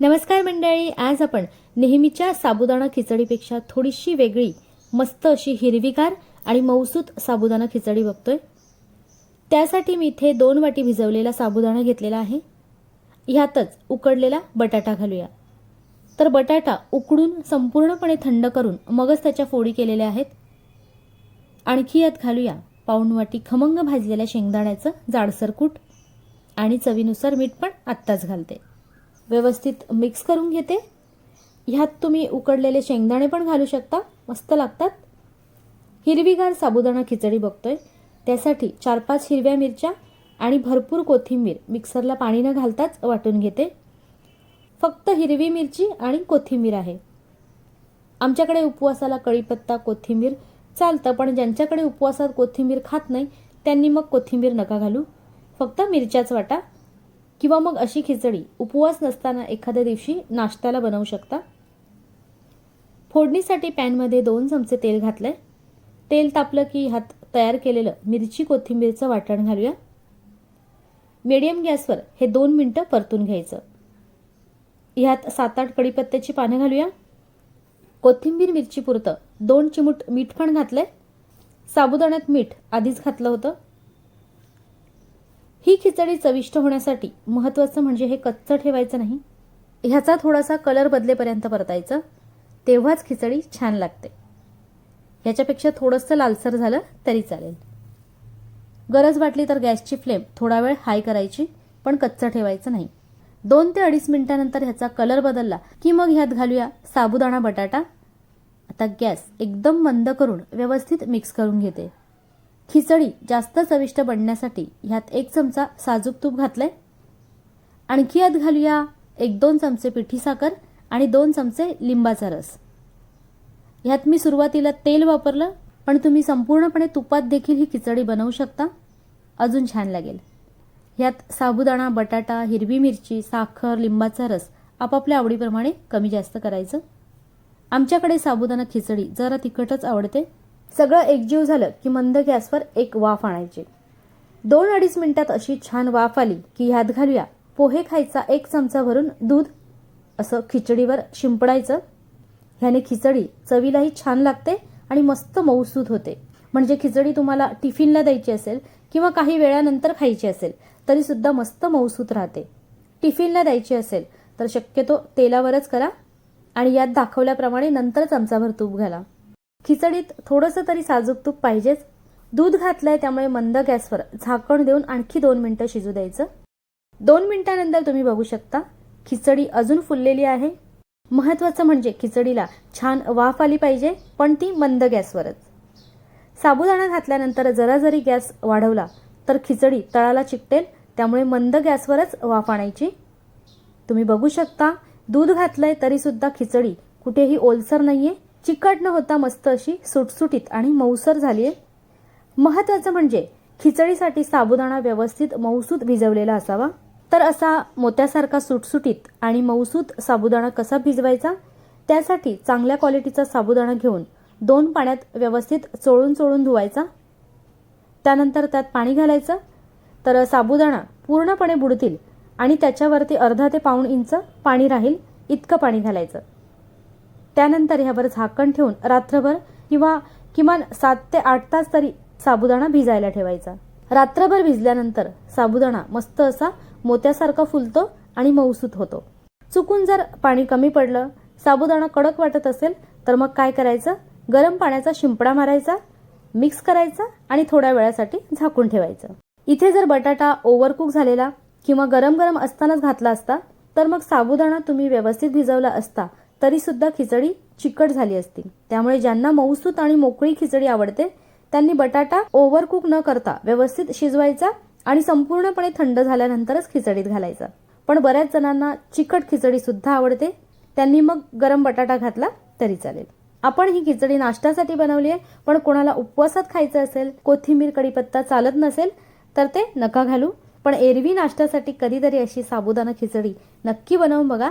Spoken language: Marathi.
नमस्कार मंडळी आज आपण नेहमीच्या साबुदाणा खिचडीपेक्षा थोडीशी वेगळी मस्त अशी हिरवीगार आणि मौसूत साबुदाणा खिचडी बघतोय. त्यासाठी मी इथे दोन वाटी भिजवलेला साबुदाणा घेतलेला आहे. ह्यातच उकडलेला बटाटा घालूया. तर बटाटा उकडून संपूर्णपणे थंड करून मगच त्याच्या फोडी केलेल्या आहेत. आणखी यात घालूया पाऊण वाटी खमंग भाजलेल्या शेंगदाण्याचं जाडसरकूट आणि चवीनुसार मीठ पण आत्ताच घालते. व्यवस्थित मिक्स करून घेते. ह्यात तुम्ही उकडलेले शेंगदाणे पण घालू शकता. मस्त लागतात. हिरवीगार साबुदाणा खिचडी बघतोय. त्यासाठी चार पाच हिरव्या मिरच्या आणि भरपूर कोथिंबीर मिक्सरला पाणी न घालताच वाटून घेते. फक्त हिरवी मिरची आणि कोथिंबीर आहे. आमच्याकडे उपवासाला कढीपत्ता कोथिंबीर चालतं पण ज्यांच्याकडे उपवासात कोथिंबीर खात नाही त्यांनी मग कोथिंबीर नका घालू. फक्त मिरच्याच वाटा. किंवा मग अशी खिचडी उपवास नसताना एखाद्या दिवशी नाश्त्याला बनवू शकता? फोडणीसाठी पॅनमध्ये दोन चमचे तेल घातलं आहे तेल तापलं की ह्यात तयार केलेलं मिरची कोथिंबीरचं वाटण घालूया. मीडियम गॅसवर हे दोन मिनटं परतून घ्यायचं. ह्यात सात आठ कडीपत्त्याची पानं घालूया. कोथिंबीर मिरची पुरतं. दोन चिमूट मीठ पण घातलंय. साबुदाण्यात मीठ आधीच घातलं होतं. ही खिचडी चविष्ट होण्यासाठी महत्त्वाचं म्हणजे हे कच्चं ठेवायचं नाही. ह्याचा थोडासा कलर बदलेपर्यंत परतायचं. तेव्हाच खिचडी छान लागते. ह्याच्यापेक्षा थोडंसं लालसर झालं तरी चालेल. गरज वाटली तर गॅसची फ्लेम थोडा वेळ हाय करायची पण कच्चं ठेवायचं नाही. दोन ते अडीच मिनिटानंतर ह्याचा कलर बदलला की मग ह्यात घालूया साबुदाणा बटाटा. आता गॅस एकदम मंद करून व्यवस्थित मिक्स करून घेते. खिचडी जास्त चविष्ट बनण्यासाठी ह्यात एक चमचा साजूक तूप घातलंय. आणखी यात घालूया एक दोन चमचे पिठी साखर आणि दोन चमचे लिंबाचा रस. ह्यात मी सुरुवातीला तेल वापरलं पण तुम्ही संपूर्णपणे तुपात देखील ही खिचडी बनवू शकता. अजून छान लागेल. ह्यात साबुदाणा बटाटा हिरवी मिरची साखर लिंबाचा रस आपापल्या आवडीप्रमाणे कमी जास्त करायचं. आमच्याकडे साबुदाणा खिचडी जरा तिखटच आवडते. सगळं एकजीव झालं की मंद गॅसवर एक वाफ आणायची. दोन अडीच मिनिटात अशी छान वाफ आली की ह्यात घालूया पोहे खायचा एक चमचा भरून दूध. असं खिचडीवर शिंपडायचं. ह्याने खिचडी चवीलाही छान लागते आणि मस्त मऊसूद होते. म्हणजे खिचडी तुम्हाला टिफिनला द्यायची असेल किंवा काही वेळानंतर खायची असेल तरी सुद्धा मस्त मऊसूत राहते. टिफिनला द्यायची असेल तर शक्यतो तेलावरच करा आणि यात दाखवल्याप्रमाणे नंतर चमचाभर तूप घाला. खिचडीत थोडंसं तरी साजूक तूप पाहिजेच. दूध घातलंय त्यामुळे मंद गॅसवर झाकण देऊन आणखी दोन मिनिटं शिजू द्यायचं. दोन मिनिटानंतर तुम्ही बघू शकता खिचडी अजून फुललेली आहे. महत्वाचं म्हणजे खिचडीला छान वाफ आली पाहिजे पण ती मंद गॅसवरच. साबुदाणा घातल्यानंतर जरा जरी गॅस वाढवला तर खिचडी तळाला चिकटेल त्यामुळे मंद गॅसवरच वाफ आणायची. तुम्ही बघू शकता दूध घातलंय तरीसुद्धा खिचडी कुठेही ओलसर नाहीये. चिकट न होता मस्त अशी सुटसुटीत आणि मऊसर झाली आहे. महत्वाचं म्हणजे खिचडीसाठी साबुदाणा व्यवस्थित मऊसूत भिजवलेला असावा. तर असा मोत्यासारखा सुटसुटीत आणि मऊसूत साबुदाणा कसा भिजवायचा? त्यासाठी चांगल्या क्वालिटीचा साबुदाणा घेऊन दोन पाण्यात व्यवस्थित चोळून चोळून धुवायचा. त्यानंतर त्यात पाणी घालायचं. तर साबुदाणा पूर्णपणे बुडतील आणि त्याच्यावरती अर्धा ते पाऊण इंच पाणी राहील इतकं पाणी घालायचं. त्यानंतर ह्यावर झाकण ठेवून रात्रभर किंवा किमान सात ते आठ तास तरी साबुदाणा भिजायला ठेवायचा. रात्रभर भिजल्यानंतर साबुदाणा मस्त असा मोत्यासारखा फुलतो आणि मऊसूत होतो. चुकून जर पाणी कमी पडलं साबुदाणा कडक वाटत असेल तर मग काय करायचं? गरम पाण्याचा शिंपडा मारायचा मिक्स करायचा आणि थोड्या वेळासाठी झाकून ठेवायचं. इथे जर बटाटा ओव्हरकुक झालेला किंवा गरम गरम असतानाच घातला असता तर मग साबुदाणा तुम्ही व्यवस्थित भिजवला असता तरीसुद्धा खिचडी चिकट झाली असती. त्यामुळे ज्यांना मऊसूत आणि मोकळी खिचडी आवडते त्यांनी बटाटा ओव्हरकुक न करता व्यवस्थित शिजवायचा आणि संपूर्णपणे थंड झाल्यानंतरच खिचडीत घालायचा. पण बऱ्याच जणांना चिकट खिचडी सुद्धा आवडते. त्यांनी मग गरम बटाटा घातला तरी चालेल. आपण ही खिचडी नाश्त्यासाठी बनवली आहे पण कोणाला उपवासात खायचं असेल कोथिंबीर कढीपत्ता चालत नसेल तर ते नका घालू. पण एरवी नाश्त्यासाठी कधीतरी अशी साबुदाणा खिचडी नक्की बनवून बघा.